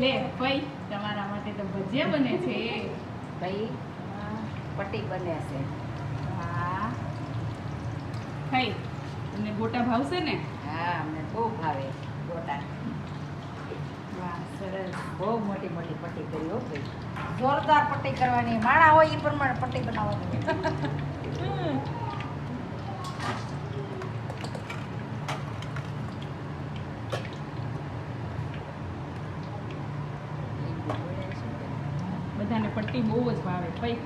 લે ભાઈ તમારા માટે તો ભજીયા બને છે. ભાઈ પટી બને છે. હા. ભાઈ તમને ગોટા ભાવશે ને? હા અમને બહુ ભાવે ગોટા. વાહ સરસ. બહુ મોટી મોટી પટ્ટી કરી હો ભાઈ. જોરદાર પટ્ટી કરવાની. માળા હોય એ પ્રમાણે પટ્ટી બનાવવાની. બધાને પટ્ટી બહુ જ ભાવે ભાઈ.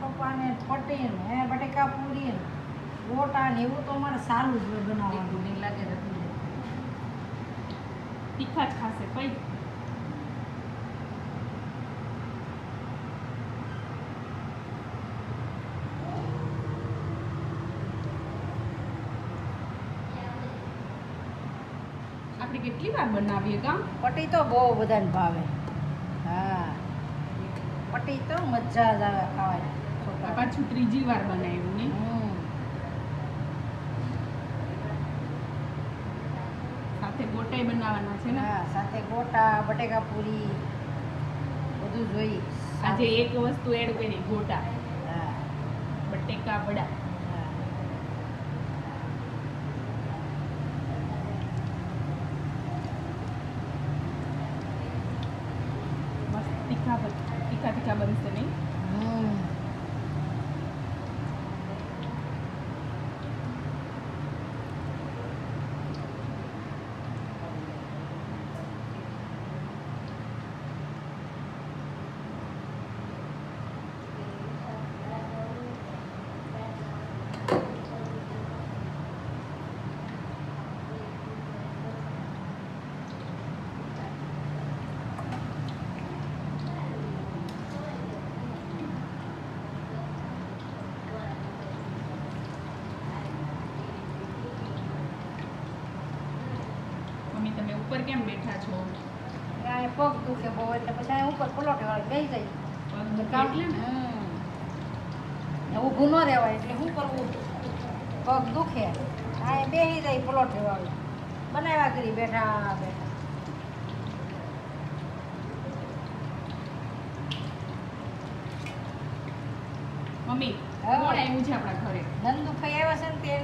પપ્પાને પટ્ટી ને બટેકા પૂરી ને ગોટા ને એવું તો અમારે સારું જ હોય બનાવવાનું. નહીં લાગે તીખા જ ખાશે ભાઈ. આપણે કેટલી વાર બનાવીએ કામ? પટી તો બહુ બધાને ભાવે. હા. પટી તો મજા જ આવે ખાવાની. પાછું ત્રીજી વાર બનાવ્યું ને? સાથે ગોટાઈ બનાવવાના છે ને? હા સાથે ગોટા બટેકા પૂરી બધું જોઈ. આજે એક વસ્તુ એડ કરી ગોટા. હા. બટેકા વડા. હા મસ્ત તીખા બન- તીખા તીખા તમે ઉપર કેમ બેઠા છો? આ પગ દુખે બહુ એટલે પછી ઉપર પલોટે વાળી બેસી જાય પગ એટલે ને? ઊભું ન રહેવાય એટલે શું કરવું? પગ દુખે. આ બેહી જાય પલોટે વાળી. બનાવ્યા કરી બેઠા બેઠા. મમ્મી. કોણ આવ્યું છે આપણા ઘરે? નંદુ ખાઈ આવ્યા છે ને તે?